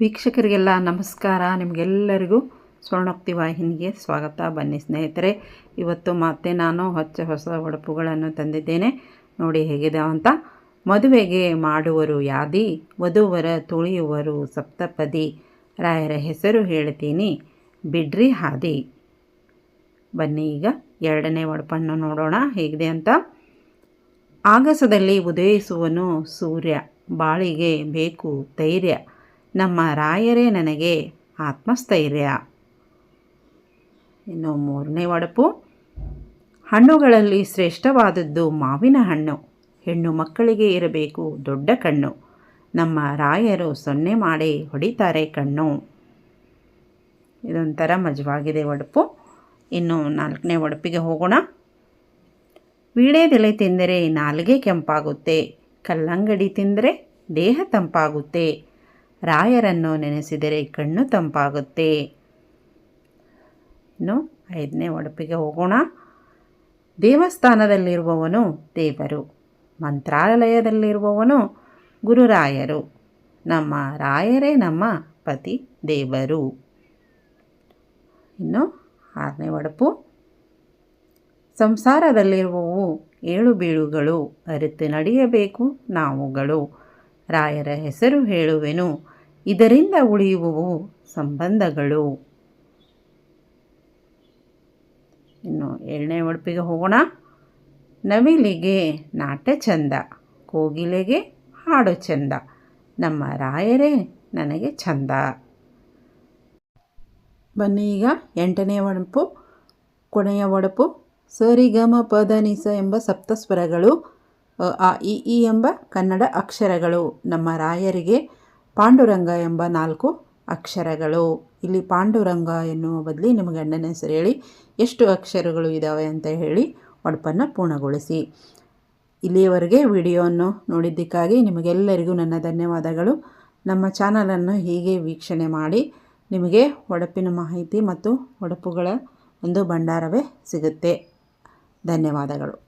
ವೀಕ್ಷಕರಿಗೆಲ್ಲ ನಮಸ್ಕಾರ. ನಿಮಗೆಲ್ಲರಿಗೂ ಸ್ವರ್ಣೋಕ್ತಿ ವಾಹಿನಿಗೆ ಸ್ವಾಗತ. ಬನ್ನಿ ಸ್ನೇಹಿತರೆ, ಇವತ್ತು ಮತ್ತೆ ನಾನು ಹೊಚ್ಚ ಹೊಸ ಹೊಡಪುಗಳನ್ನು ತಂದಿದ್ದೇನೆ. ನೋಡಿ ಹೇಗಿದೆ ಅಂತ. ಮದುವೆಗೆ ಮಾಡುವರು ಯಾದಿ, ವಧುವರ ತುಳಿಯುವರು ಸಪ್ತಪದಿ. ರಾಯರ ಹೆಸರು ಹೇಳ್ತೀನಿ, ಬಿಡ್ರಿ ಹಾದಿ. ಬನ್ನಿ ಈಗ ಎರಡನೇ ಒಡಪನ್ನು ನೋಡೋಣ. ಹೇಗಿದೆ ಅಂತ. ಆಗಸದಲ್ಲಿ ಉದಯಿಸುವನು ಸೂರ್ಯ, ಬಾಳಿಗೆ ಬೇಕು ಧೈರ್ಯ ನಮ್ಮ ರಾಯರೇ ನನಗೆ ಆತ್ಮಸ್ಥೈರ್ಯ. ಇನ್ನು ಮೂರನೇ ಒಡಪು. ಹಣ್ಣುಗಳಲ್ಲಿ ಶ್ರೇಷ್ಠವಾದದ್ದು ಮಾವಿನ ಹಣ್ಣು. ಹೆಣ್ಣು ಮಕ್ಕಳಿಗೆ ಇರಬೇಕು ದೊಡ್ಡ ಕಣ್ಣು. ನಮ್ಮ ರಾಯರು ಸೊನ್ನೆ ಮಾಡಿ ಹೊಡಿತಾರೆ ಕಣ್ಣು. ಇದೊಂಥರ ಮಜವಾಗಿದೆ ಒಡಪು. ಇನ್ನು ನಾಲ್ಕನೇ ಒಡಪಿಗೆ ಹೋಗೋಣ. ವೀಳ್ಯದೆಲೆ ತಿಂದರೆ ನಾಲ್ಗೆ ಕೆಂಪಾಗುತ್ತೆ. ಕಲ್ಲಂಗಡಿ ತಿಂದರೆ ದೇಹ ತಂಪಾಗುತ್ತೆ. ರಾಯರನ್ನು ನೆನೆಸಿದರೆ ಕಣ್ಣು ತಂಪಾಗುತ್ತೆ. ಇನ್ನು ಐದನೇ ಒಡಪಿಗೆ ಹೋಗೋಣ. ದೇವಸ್ಥಾನದಲ್ಲಿರುವವನು ದೇವರು, ಮಂತ್ರಾಲಯದಲ್ಲಿರುವವನು ಗುರುರಾಯರು. ನಮ್ಮ ರಾಯರೇ ನಮ್ಮ ಪತಿ ದೇವರು. ಇನ್ನು ಆರನೇ ಒಡಪು. ಸಂಸಾರದಲ್ಲಿರುವವು ಏಳು ಬೀಳುಗಳು, ಅರಿತು ನಡೆಯಬೇಕು ನಾವುಗಳು. ರಾಯರ ಹೆಸರು ಹೇಳುವೆನು. ಇದರಿಂದ ಉಳಿಯುವವು ಸಂಬಂಧಗಳು. ಇನ್ನು ಏಳನೇ ಉಡುಪಿಗೆ ಹೋಗೋಣ. ನವಿಲಿಗೆ ನಾಟ್ಯ ಚಂದ, ಕೋಗಿಲೆಗೆ ಹಾಡು ಚಂದ, ನಮ್ಮ ರಾಯರೇ ನನಗೆ ಚಂದ. ಬನ್ನಿ ಈಗ ಎಂಟನೇ ಒಡಪು, ಕೊನೆಯ ಒಡಪು, ಸರಿಗಮ ಪದ ನಿಸ ಎಂಬ ಸಪ್ತಸ್ವರಗಳು. ಆ ಇ ಈ ಎಂಬ ಕನ್ನಡ ಅಕ್ಷರಗಳು ನಮ್ಮ ರಾಯರಿಗೆ ಪಾಂಡುರಂಗ ಎಂಬ ನಾಲ್ಕು ಅಕ್ಷರಗಳು. ಇಲ್ಲಿ ಪಾಂಡುರಂಗ ಎನ್ನುವ ಬದಲಿ ನಿಮ್ಮ ಗಂಡನ ಹೆಸರು ಹೇಳಿ, ಎಷ್ಟು ಅಕ್ಷರಗಳು ಇದ್ದಾವೆ ಅಂತ ಹೇಳಿ ಒಡಪನ್ನು ಪೂರ್ಣಗೊಳಿಸಿ. ಇಲ್ಲಿಯವರೆಗೆ ವಿಡಿಯೋವನ್ನು ನೋಡಿದ್ದಕ್ಕಾಗಿ ನಿಮಗೆಲ್ಲರಿಗೂ ನನ್ನ ಧನ್ಯವಾದಗಳು. ನಮ್ಮ ಚಾನಲನ್ನು ಹೀಗೆ ವೀಕ್ಷಣೆ ಮಾಡಿ ನಿಮಗೆ ಒಡಪಿನ ಮಾಹಿತಿ ಮತ್ತು ಒಡಪುಗಳ ಒಂದು ಭಂಡಾರವೇ ಸಿಗುತ್ತೆ. ಧನ್ಯವಾದಗಳು.